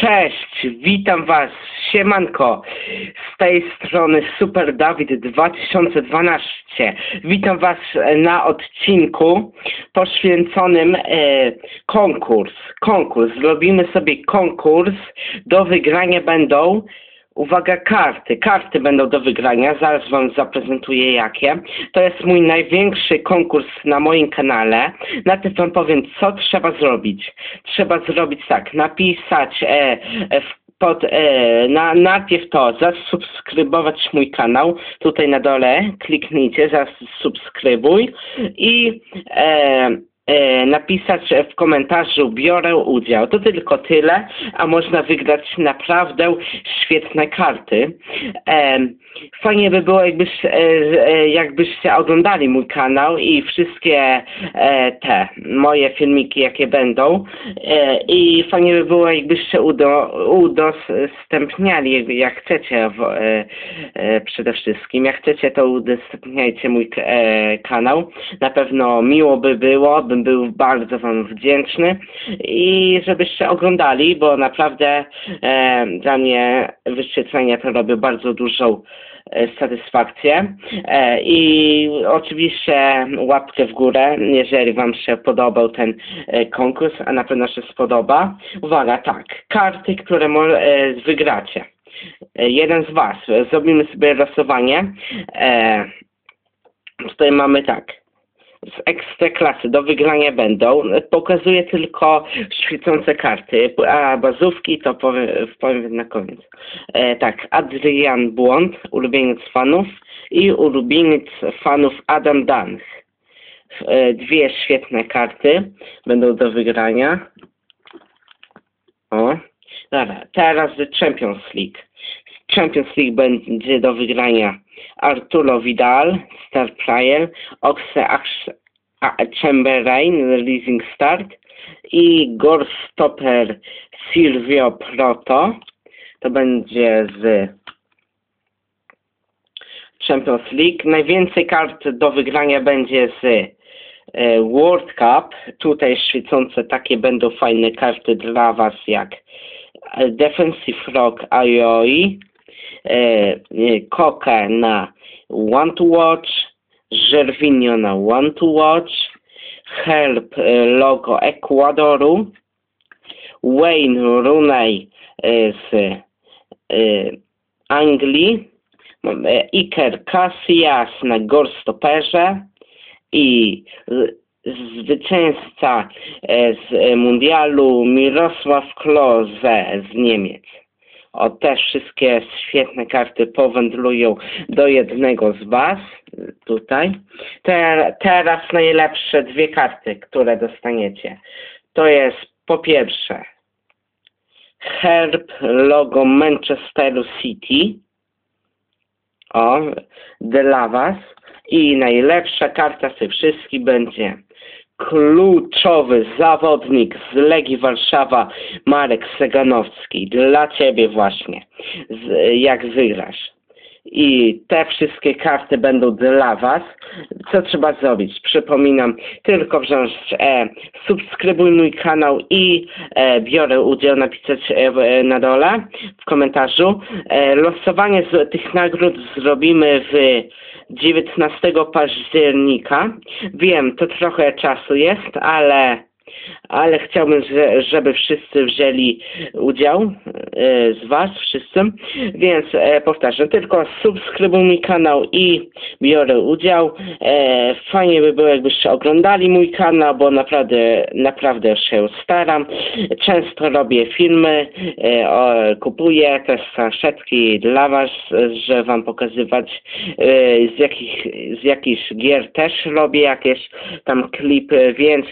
Cześć, witam was, siemanko, z tej strony Super Dawid 2012. Witam was na odcinku poświęconym e, konkurs. Konkurs, zrobimy sobie konkurs, do wygrania będą Uwaga, karty. Karty będą do wygrania. Zaraz Wam zaprezentuję jakie. To jest mój największy konkurs na moim kanale. Najpierw Wam powiem, co trzeba zrobić. Trzeba zrobić tak, napisać e, e, pod, e, na, najpierw to zasubskrybować mój kanał. Tutaj na dole kliknijcie, zasubskrybuj i e, napisać w komentarzu biorę udział. To tylko tyle, a można wygrać naprawdę świetne karty. E, fajnie by było jakbyś, e, e, jakbyście oglądali mój kanał i wszystkie e, te moje filmiki jakie będą e, i fajnie by było jakbyście udo, udostępniali jak chcecie e, e, przede wszystkim. Jak chcecie to udostępniajcie mój e, kanał. Na pewno miło by było, bym był bardzo Wam wdzięczny i żebyście oglądali, bo naprawdę e, dla mnie wyświetlenia to robią bardzo dużą e, satysfakcję e, i oczywiście łapkę w górę, jeżeli Wam się podobał ten e, konkurs, a na pewno się spodoba. Uwaga, tak, karty, które e, wygracie. E, jeden z Was, e, zrobimy sobie losowanie. E, tutaj mamy tak z ekstraklasy do wygrania będą. Pokazuję tylko świecące karty, a bazówki to powiem, powiem na koniec. E, tak, Adrian Błąd, ulubieniec fanów i ulubieniec fanów Adam Danch. E, dwie świetne karty będą do wygrania. O, dobra, teraz Champions League. Champions League będzie do wygrania Arturo Vidal, Star Player, Oxe Chamberlain, Releasing Start i Gorstopper Silvio Proto. To będzie z Champions League. Najwięcej kart do wygrania będzie z e, World Cup. Tutaj świecące takie będą fajne karty dla Was jak Defensive Rock Aioi, e, e, Koke na One to Watch, Żerwinio na One to Watch, Help e, logo Ekwadoru, Wayne Rooney e, z e, Anglii, Iker Casillas na Gorstoperze i zwycięzca z mundialu Mirosław Klose z Niemiec. O, te wszystkie świetne karty powędrują do jednego z Was, tutaj. Te, teraz najlepsze dwie karty, które dostaniecie. To jest po pierwsze herb logo Manchesteru City. O, dla Was. I najlepsza karta z tych wszystkich będzie kluczowy zawodnik z Legii Warszawa Marek Seganowski. Dla Ciebie właśnie. Z, jak wygrasz. I te wszystkie karty będą dla Was. Co trzeba zrobić? Przypominam, tylko wziąć, e, subskrybuj mój kanał i e, biorę udział, napisać e, e, na dole w komentarzu. E, losowanie z tych nagród zrobimy w 19 października. Wiem, to trochę czasu jest, ale ale chciałbym, że- żeby wszyscy wzięli udział e, z Was, wszyscy. Więc e, powtarzam, tylko subskrybuj mój kanał i biorę udział. E, fajnie by było, jakbyście oglądali mój kanał, bo naprawdę, naprawdę się staram. Często robię filmy, kupuję też saszetki dla Was, że Wam pokazywać z jakich, z jakichś gier też robię jakieś tam klipy, więc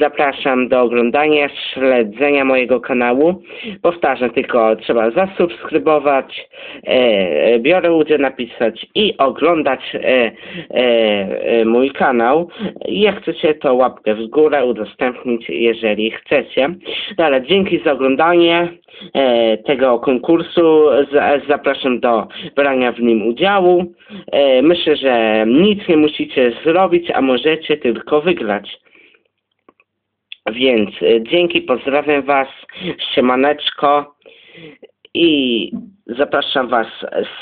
zapraszam do oglądania, śledzenia mojego kanału. Powtarzam, tylko trzeba zasubskrybować, e, biorę udział napisać i oglądać e, e, e, mój kanał. Jak chcecie, to łapkę w górę udostępnić, jeżeli chcecie. Dalej, dzięki za oglądanie e, tego konkursu. Z, zapraszam do brania w nim udziału. E, myślę, że nic nie musicie zrobić, a możecie tylko wygrać. Więc e, dzięki, pozdrawiam Was, siemaneczko i zapraszam Was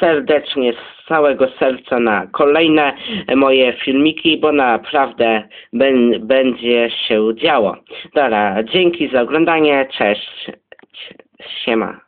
serdecznie z całego serca na kolejne moje filmiki, bo naprawdę bę- będzie się działo. Dobra, dzięki za oglądanie, cześć, siema.